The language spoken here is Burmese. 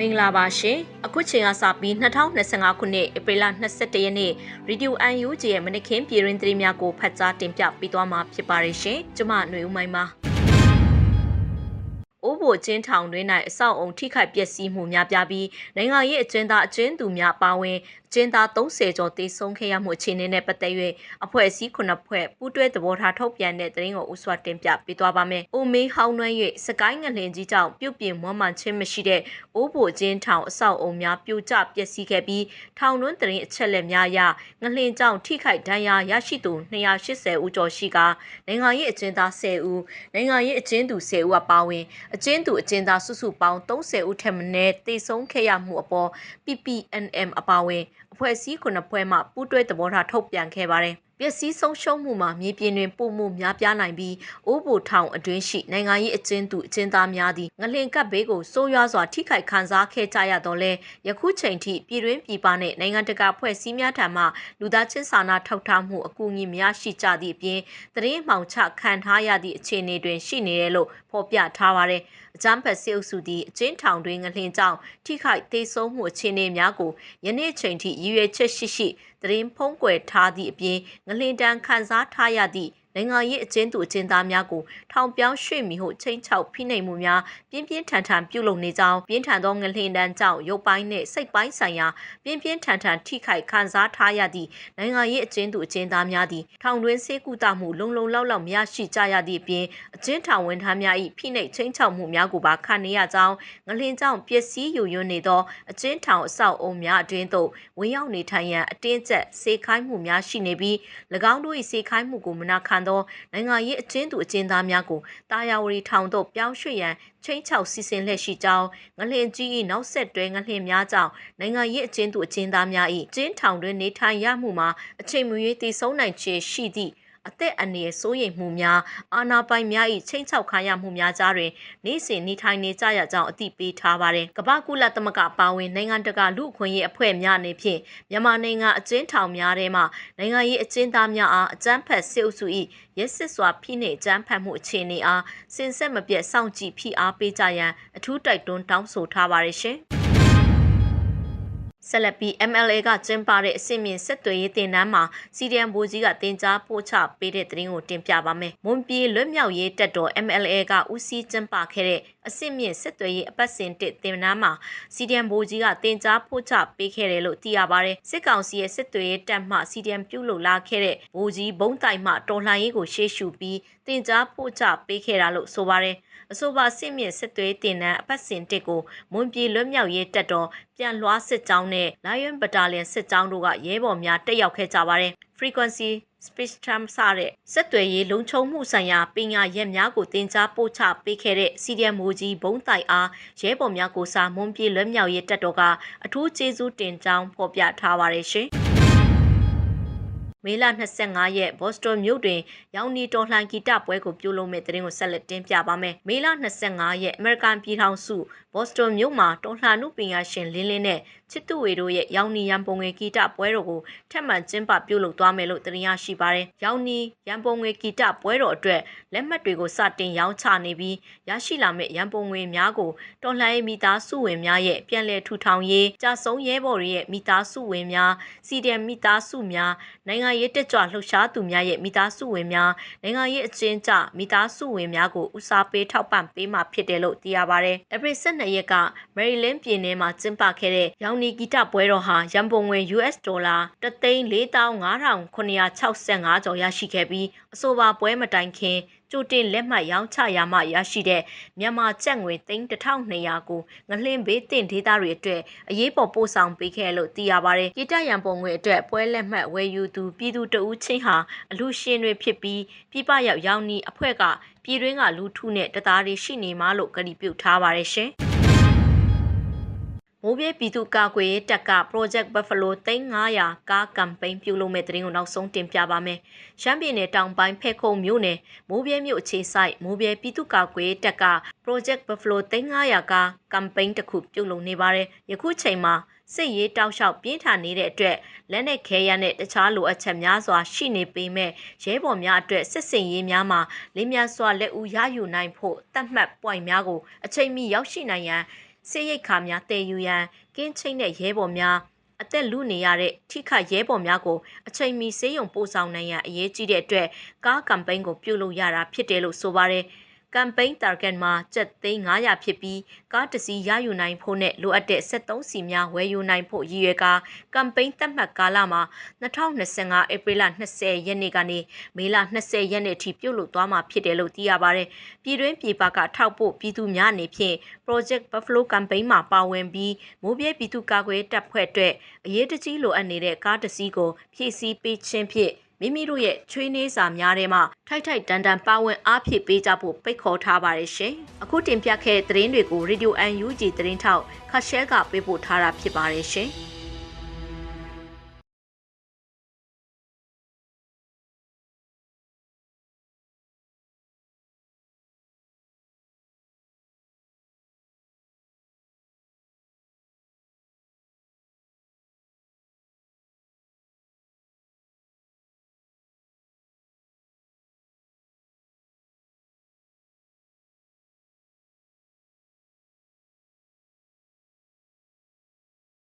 မင်္ဂလာပါရှင်အခုချိန်ကစပြီး2025ခုနှစ်ဧပြီလ22ရက်နေ့ Radio UNG ရဲ့မနက်ခင်းပြည်တွင်သတင်းများကိုဖတ်ကြားတင်ပြပေးသွားမှာဖြစ်ပါတယ်ရှင်ကျွန်မຫນွေဦးမိုင်းပါအိုးဘိုကျင်းထောင်တွင်၌အဆောက်အုံထိခိုက်ပျက်စီးမှုများပြားပြီးနိုင်ငံရေးအကျဉ်းသားအကျဉ်းသူများပါဝင်အကျဉ်းသား30ကျော်တေဆုံးခဲ့ရမှုအခြေအနေနဲ့ပတ်သက်၍အဖွဲ့အစည်း9ဖွဲ့ပူးတွဲသဘောထားထုတ်ပြန်တဲ့သတင်းကိုဥစွာတင်ပြပေးသွားပါမယ်။အိုမေးဟောင်းနှွမ်း၍စကိုင်းငလင်ကြီးကြောင့်ပြုတ်ပြင်မွမ်းမံခြင်းမရှိတဲ့အိုးဘိုကျင်းထောင်အဆောက်အုံများပြိုကျပျက်စီးခဲ့ပြီးထောင်တွင်းသတင်းအချက်လက်များအရငလင်ကြောင့်ထိခိုက်ဒဏ်ရာရရှိသူ280ဦးကျော်ရှိကနိုင်ငံရေးအကျဉ်းသား10ဦးနိုင်ငံရေးအကျဉ်းသူ10ဦးအပါအဝင်အကျဉ်းသူအကျဉ်းသားစုစုပေါင်း30ဦးထက်မနည်းတေဆုံးခဲ့ရမှုအပေါ် PPNM အပါအဝင်အဖွဲ့အစည်းခုနှစ်ဖွဲ့မှပူးတွဲသဘောထားထုတ်ပြန်ခဲ့ပါတယ် ပျက်စီးဆုံးရှုံးမှုမှာမြေပြင်တွင်ပုံမှုများပြားနိုင်ပြီးအိုးဘိုထောင်အတွင်းရှိနိုင်ငံရေးအကျဉ်းသူအကျဉ်းသားများသည့်ငလင်ကပ်ဘေးကိုစိုးရွားစွာထိခိုက်ခံစားခဲ့ကြရတော့လဲယခုချိန်ထိပြည်တွင်းပြည်ပနှင့်နိုင်ငံတကာဖွဲ့စည်းများထံမှလူသားချင်းစာနာထောက်ထားမှုအကူအညီများရှိကြသည့်အပြင်သတင်းမှောင်ချခံထားရသည့်အခြေအနေတွင်ရှိနေတယ်လို့ဖော်ပြထားပါတယ်အကြမ်းဖက်စစ်အုပ်စုသည်အကျဉ်းထောင်တွင်ငလင်ကြောင့်ထိခိုက်ဒေဆုံးမှုအခြေအနေများကိုယနေ့ချိန်ထိရည်ရွယ်ချက်ရှိရှိ သတင်းဖုံးကွယ်ထားသည့်အပြင်ငလင်တန်းခန်းစားထားရသည့် နိုင်ငံရေးအကျဉ်းသူအကျဉ်းသားများကိုထောင်ပြောင်းရွှေ့မိဟုချိန်ချောက်ဖိနှိပ်မှုများပြင်းပြင်းထန်ထန်ပြုလုပ်နေကြောင်းပြင်းထန်သောငလျင်တန်းကြောင့်ရုပ်ပိုင်းနှင့်စိတ်ပိုင်းဆိုင်ရာပြင်းပြင်းထန်ထန်ထိခိုက်ခံစားထားရသည့်နိုင်ငံရေးအကျဉ်းသူအကျဉ်းသားများသည်ထောင်တွင်းဆေးကုသမှုလုံလုံလောက်လောက်မရရှိကြရသည့်အပြင်အကျဉ်းထောင်ဝန်ထမ်းများ၏ဖိနှိပ်ချိန်ချောက်မှုများကိုပါခံနေရကြောင်းငလျင်ကြောင့်ပျက်စီးယိုယွင်းနေသောအကျဉ်းထောင်အဆောက်အုံများအတွင်းသို့ဝင်ရောက်နေထိုင်ရန်အတင်းကျပ်စေခိုင်းမှုများရှိနေပြီး၎င်းတို့၏စေခိုင်းမှုကိုမနာခံသောနိုင်ငံရေးအကျဉ်းသူအကျဉ်းသားများကိုတာယာဝတီထောင်သို့ပြောင်းရွှေ့ရန်ချင်းချောက်စီစဉ်လက်ရှိကြောင်းငလင်ကြီး၏နောက်ဆက်တွဲငလင်များကြောင့်နိုင်ငံရေးအကျဉ်းသူအကျဉ်းသားများ၏ကျင်းထောင်တွင်နေထိုင်ရမှုမှာအချိန်မရွေးတည်ဆုံးနိုင်ခြေရှိသည့် အသက်အန္တရာယ်စိုးရိမ်မှုများအာဏာပိုင်များ၏ချိန်ချောက်ခံရမှုများကြားတွင်နေ့စဉ်နေထိုင်နေကြရကြောင်းအသိပေးထားပါတယ်။ကမ္ဘာကုလသမဂ္ဂပါဝင်နိုင်ငံတကာလူ့အခွင့်အရေးအဖွဲ့များအနေဖြင့်မြန်မာနိုင်ငံအကျဉ်းထောင်များထဲမှနိုင်ငံရေးအကျဉ်းသားများအားအကြမ်းဖက်စစ်အုပ်စု၏ရက်စစ်စွာဖိနှိပ်အကြမ်းဖက်မှုအခြေအနေအားစင်ဆက်မပြတ်စောင့်ကြည့်ဖိအားပေးကြရန်အထူးတိုက်တွန်းတောင်းဆိုထားပါတယ်ရှင်။ ဆက်လက်ပြီး MLA ကကျင်းပတဲ့အစီအမင်းဆက်သွယ်ရေးတင်နန်းမှာ CDM ဘူကြီးကတင် जा ပို့ချပေးတဲ့သတင်းကိုတင်ပြပါမယ်။မွန်ပြည်လွတ်မြောက်ရေးတပ်တော် MLA ကဦးစီးကျင်းပခဲ့တဲ့အစီအမင်းဆက်သွယ်ရေးအပတ်စဉ်တစ်တင်နန်းမှာ CDM ဘူကြီးကတင် जा ပို့ချပေးခဲ့တယ်လို့သိရပါတယ်။စစ်ကောင်စီရဲ့ဆက်သွယ်ရေးတပ်မှ CDM ပြုလုပ်လာခဲ့တဲ့ဘူကြီးဘုံတိုင်မှတော်လှန်ရေးကိုရှေ့ရှုပြီးတင် जा ပို့ချပေးခဲ့တာလို့ဆိုပါတယ်။ အဆိုပါစစ်မြင့်စစ်သွေးတင်နန်းအပတ်စဉ်တစ်ကိုမွန်ပြည်လွတ်မြောက်ရေးတပ်တော်ပြန်လွှားစစ်ကြောင်းနဲ့ Lion Battalion စစ်ကြောင်းတို့ကရဲဘော်များတက်ရောက်ခဲ့ကြပါတယ် frequency spectrum စတဲ့ဆက်သွယ်ရေးလုံခြုံမှုဆိုင်ရာပညာရက်များကိုတင် जा ပို့ချပေးခဲ့တဲ့ CDM မိုးကြီးဘုံတိုင်အားရဲဘော်များကိုစားမွန်ပြည်လွတ်မြောက်ရေးတပ်တော်ကအထူးကျေးဇူးတင်ကြောင်းဖော်ပြထားပါတယ်ရှင်။ မေလ25ရက်ဘော့စတွန်မြို့တွင်ရောင်နီတော်လှန်ဂီတပွဲကိုပြုလုပ်မဲ့တဲ့တင်ကိုဆက်လက်တင်ပြပါမယ်။မေလ25ရက်အမေရိကန်ပြည်ထောင်စု ဘော့စတွန်မြို့မှာတော်လှန်မှုပညာရှင်လင်းလင်းနဲ့ချစ်သူဝေတို့ရဲ့ရောင်နီရန်ပုံငွေဂီတပွဲတော်ကိုထက်မှန်ကျင်းပပြုလုပ်သွားမယ်လို့တင်ရရှိပါတယ်။ရောင်နီရန်ပုံငွေဂီတပွဲတော်အတွက်လက်မှတ်တွေကိုစတင်ရောင်းချနေပြီးရရှိလာမယ့်ရန်ပုံငွေများကိုတော်လှန်ရေးမိသားစုဝင်များရဲ့ပြန်လည်ထူထောင်ရေးကြာဆုံးရဲဘော်တွေရဲ့မိသားစုဝင်များစီဒီအမ်မိသားစုများနိုင်ငံရေးတက်ကြွလှုပ်ရှားသူများရဲ့မိသားစုဝင်များနိုင်ငံရေးအကျဉ်းချမိသားစုဝင်များကိုဦးစားပေးထောက်ပံ့ပေးမှာဖြစ်တယ်လို့သိရပါတယ်။အပရိ12ရက်ကမယ်ရီလင်းပြည်နယ်မှာကျင်းပခဲ့တဲ့ ရောင်နီဂီတပွဲတော်ဟာ ရန်ပုံငွေ US ဒေါ်လာ3,45,965 ကျော်ရရှိခဲ့ပြီး အဆိုပါပွဲမတိုင်ခင် ကြိုတင်လက်မှတ်ရောင်းချရမှရရှိတဲ့ မြန်မာကျပ်ငွေ3200 ကို ငလင်းဘေးတင်ဒေသတွေအတွက် အရေးပေါ်ပို့ဆောင်ပေးခဲ့လို့ သိရပါတယ်။ကိတရန်ပုံငွေအတွက် ပွဲလက်မှတ်ဝယ်ယူသူ ပြည်သူတဦးချင်းဟာ အလူရှင်တွေဖြစ်ပြီး ပြပရောက် ရောင်းနီအဖွဲ့က ပြည်တွင်းကလူထုနဲ့တသားတွေရှိနေမှလို့ ကတိပြုထားပါတယ်ရှင်။ မိုးပြဲပြည်သူ့ကာကွယ်ရေးတပ်က Project Buffalo 3900ကားကမ်ပိန်းပြုလုပ်မဲ့တဲ့တင်ကိုနောက်ဆုံးတင်ပြပါမယ်။ရှမ်းပြည်နယ်တောင်ပိုင်းဖဲခုံမြို့နယ်မိုးပြဲမြို့အခြေစိုက်မိုးပြဲပြည်သူ့ကာကွယ်ရေးတပ်က Project Buffalo 3900ကားကမ်ပိန်းတစ်ခုပြုလုပ်နေပါတယ်။ယခုချိန်မှာစစ်ရေးတောက်လျှောက်ပြင်းထန်နေတဲ့အတွက်လက်နက်ခဲယမ်းနဲ့တခြားလိုအပ်ချက်များစွာရှိနေပေမဲ့ရဲဘော်များအတွက်စစ်စင်ရေးများမှာလင်းမြန်စွာလက်ဦးရယူနိုင်ဖို့တတ်မှတ် point များကိုအချိန်မီရောက်ရှိနိုင်ရန် စေရိတ်ခါများတည်ယူရန်ကင်းချိတ်တဲ့ရဲဘော်များအသက်လူနေရတဲ့ထိခိုက်ရဲဘော်များကိုအချိန်မီစေယုံပို့ဆောင်နိုင်ရန်အရေးကြီးတဲ့အတွက်ကားကမ်ပိန်းကိုပြုလုပ်ရတာဖြစ်တယ်လို့ဆိုပါတယ်။ ကမ်ပိန်း target မှာကျပ်သိန်း900ဖြစ်ပြီးကားတစ်စီးရယူနိုင်ဖို့နဲ့လိုအပ်တဲ့73စီများဝယ်ယူနိုင်ဖို့ရည်ရွယ်ကာကမ်ပိန်းသတ်မှတ်ကာလမှာ2025ဧပြီလ20ရက်နေ့ကနေမေလ20ရက်နေ့ထိပြုလုပ်သွားမှာဖြစ်တယ်လို့သိရပါတယ်။ပြည်တွင်းပြည်ပကထောက်ပို့ပြည်သူများအနေဖြင့် Project Buffalo Campaign မှာပါဝင်ပြီးမိုးပြဲပြည်သူ့ကာကွယ်တပ်ဖွဲ့အတွက်အရေးတကြီးလိုအပ်နေတဲ့ကားတစ်စီးကိုဖြည့်ဆည်းပေးခြင်းဖြင့် မိမိတို့ရဲ့ချွေးနှေးစာများထဲမှာထိုက်ထိုက်တန်တန်ပါဝင်အားဖြည့်ပေးကြဖို့ပိတ်ခေါ်ထားပါတယ်ရှင်။အခုတင်ပြခဲ့တဲ့သတင်းတွေကို Radio UNG သတင်းထောက်ခါရှဲကပေးပို့ထားတာဖြစ်ပါတယ်ရှင်။